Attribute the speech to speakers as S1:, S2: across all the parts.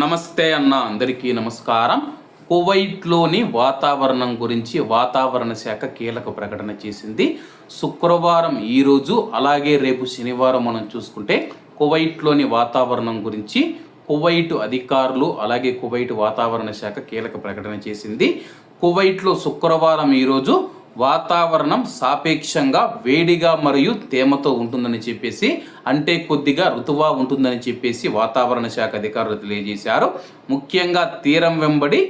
S1: నమస్తే అన్న అందరికీ నమస్కారం. కువైట్లోని వాతావరణం గురించి వాతావరణ శాఖ కీలక ప్రకటన చేసింది. శుక్రవారం ఈరోజు అలాగే రేపు శనివారం మనం చూసుకుంటే కువైట్లోని వాతావరణం గురించి కువైట్ అధికారులు అలాగే కువైట్ వాతావరణ శాఖ కీలక ప్రకటన చేసింది. కువైట్లో శుక్రవారం ఈరోజు వాతావరణం సాపేక్షంగా వేడిగా మరియు తేమతో ఉంటుందని చెప్పేసి అంటే కొద్దిగా ఋతువా ఉంటుందని చెప్పేసి వాతావరణ శాఖ అధికారులు తెలియజేశారు. ముఖ్యంగా తీరం వెంబడి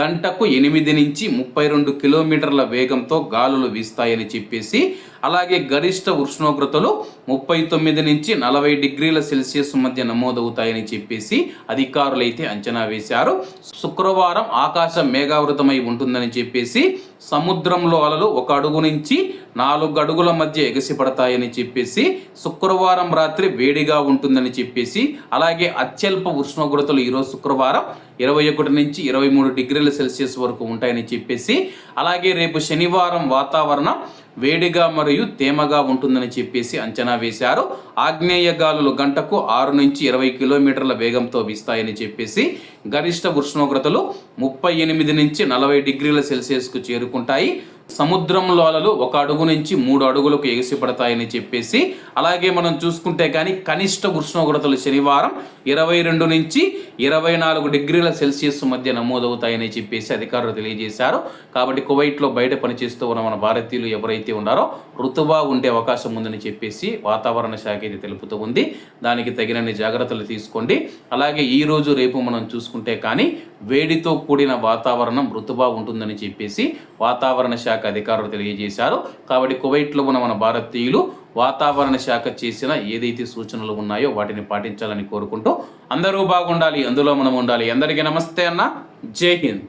S1: గంటకు ఎనిమిది నుంచి ముప్పై రెండు కిలోమీటర్ల వేగంతో గాలులు వీస్తాయని చెప్పేసి అలాగే గరిష్ట ఉష్ణోగ్రతలు ముప్పై తొమ్మిది నుంచి నలభై డిగ్రీల సెల్సియస్ మధ్య నమోదవుతాయని చెప్పేసి అధికారులైతే అంచనా వేశారు. శుక్రవారం ఆకాశం మేఘావృతమై ఉంటుందని చెప్పేసి సముద్రంలో అలలు ఒక అడుగు నుంచి నాలుగు అడుగుల మధ్య ఎగసిపడతాయని చెప్పేసి శుక్రవారం రాత్రి వేడిగా ఉంటుందని చెప్పేసి అలాగే అత్యల్ప ఉష్ణోగ్రతలు ఈరోజు శుక్రవారం ఇరవై ఒకటి నుంచి ఇరవై మూడు డిగ్రీల సెల్సియస్ వరకు ఉంటాయని చెప్పేసి అలాగే రేపు శనివారం వాతావరణం వేడిగా మరియు తేమగా ఉంటుందని చెప్పేసి అంచనా వేశారు. ఆగ్నేయ గాలులు గంటకు ఆరు నుంచి ఇరవై కిలోమీటర్ల వేగంతో వీస్తాయని చెప్పేసి గరిష్ట ఉష్ణోగ్రతలు ముప్పై ఎనిమిది నుంచి నలభై డిగ్రీల సెల్సియస్కు చేరుకుంటాయి. సముద్రంలోలలు ఒక అడుగు నుంచి మూడు అడుగులకు ఎగిసిపడతాయని చెప్పేసి అలాగే మనం చూసుకుంటే కానీ కనిష్ట ఉష్ణోగ్రతలు శనివారం ఇరవై రెండు నుంచి ఇరవై నాలుగు డిగ్రీల సెల్సియస్ మధ్య నమోదవుతాయని చెప్పేసి అధికారులు తెలియజేశారు. కాబట్టి కువైట్లో బయట పనిచేస్తూ ఉన్న మన భారతీయులు ఎవరైతే ఉన్నారో ఋతువా ఉండే అవకాశం ఉందని చెప్పేసి వాతావరణ శాఖ అయితే తెలుపుతూ ఉంది. దానికి తగినన్ని జాగ్రత్తలు తీసుకోండి. అలాగే ఈ రోజు రేపు మనం చూసుకుంటే కానీ వేడితో కూడిన వాతావరణం ఋతువా ఉంటుందని చెప్పేసి వాతావరణ శాఖ శాఖ అధికారులు తెలియజేశారు. కాబట్టి కువైట్లో ఉన్న మన భారతీయులు వాతావరణ శాఖ చేసిన ఏదైతే సూచనలు ఉన్నాయో వాటిని పాటించాలని కోరుకుంటూ అందరూ బాగుండాలి అందులో మనం ఉండాలి. అందరికీ నమస్తే అన్న. జై హింద్.